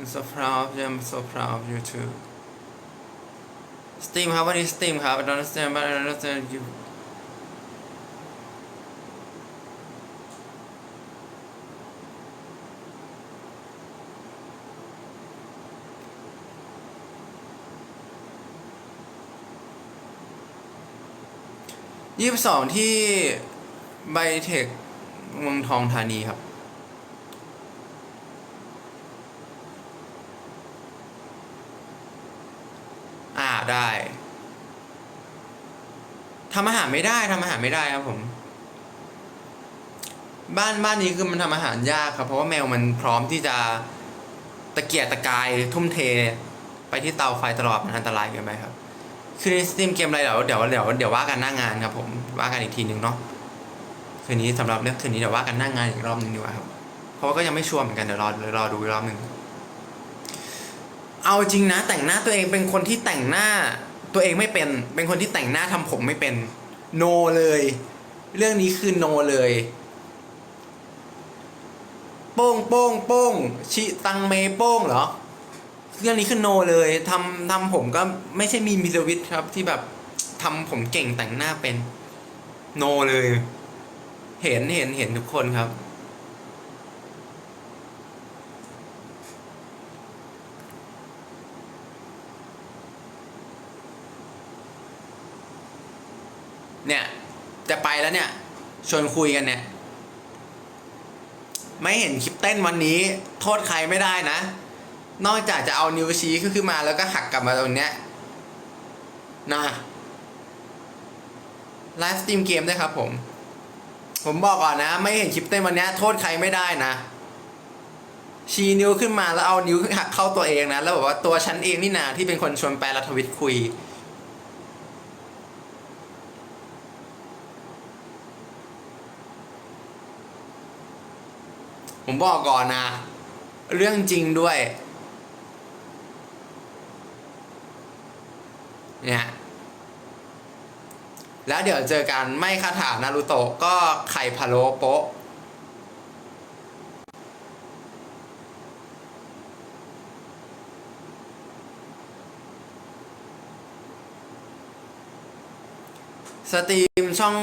I'm so proud of you I'm so proud of you too Steam ครับวันนี้ Steam ครับ I don't understand but I understand you ยี่สิบสองที่ไบเทคเมืองทองธานีครับ ได้ทำอาหารไม่ได้ทำอาหารไม่ได้ครับผม บ้านบ้านนี้คือมันทำอาหารยากครับ เพราะว่าแมวมันพร้อมที่จะตะเกียกตะกายทุ่มเท ไปที่เตาไฟตลอดมันอันตรายเกินไปครับ คือในสตรีมเกมอะไรเดี๋ยวเดี๋ยวเดี๋ยวเดี๋ยวว่ากันหน้างานครับ ผมว่ากันอีกทีหนึ่งเนาะคืนนี้สำหรับเรื่องคืนนี้เดี๋ยวว่ากันหน้างานอีกรอบหนึ่งดีกว่าครับ เพราะว่าก็ยังไม่ชัวร์เหมือนกันเดี๋ยวรอรอดูอีกรอบหนึ่ง เอาจริงนะแต่งหน้าตัวเองเป็นคนที่แต่งหน้าตัวเองไม่เป็น เป็นคนที่แต่งหน้าทำผมไม่เป็น โนเลย เรื่องนี้คือโนเลย โป้งโป้งโป้งชิตังเมโป้งเหรอ เรื่องนี้คือโนเลยทำทำผมก็ไม่ใช่มีมิลวิทครับที่แบบทำผมเก่งแต่งหน้าเป็น โนเลย เห็นเห็นเห็นทุกคนครับ เนี่ยจะไปแล้วเนี่ยชวนคุยกันเนี่ย ไม่เห็นคลิปเต้นวันนี้ โทษใครไม่ได้นะ นอกจากจะเอานิ้วชี้ขึ้นมาแล้วก็หักกลับมาตรงเนี้ยนะไลฟ์สตรีมเกมด้วยครับผม ผมบอกก่อนนะ ไม่เห็นคลิปเต้นวันนี้โทษใครไม่ได้นะ ชี้นิ้วขึ้นมาแล้วเอานิ้วหักเข้าตัวเองนะ แล้วบอกว่าตัวฉันเองนี่นาที่เป็นคนชวนแปลรัฐวิทย์คุย ผมบอกก่อนนะ เรื่องจริงด้วย เนี่ย แล้วเดี๋ยวเจอกันไม่คาถานารูโตะก็ไข่พะโล้โปะสตรีมช่อง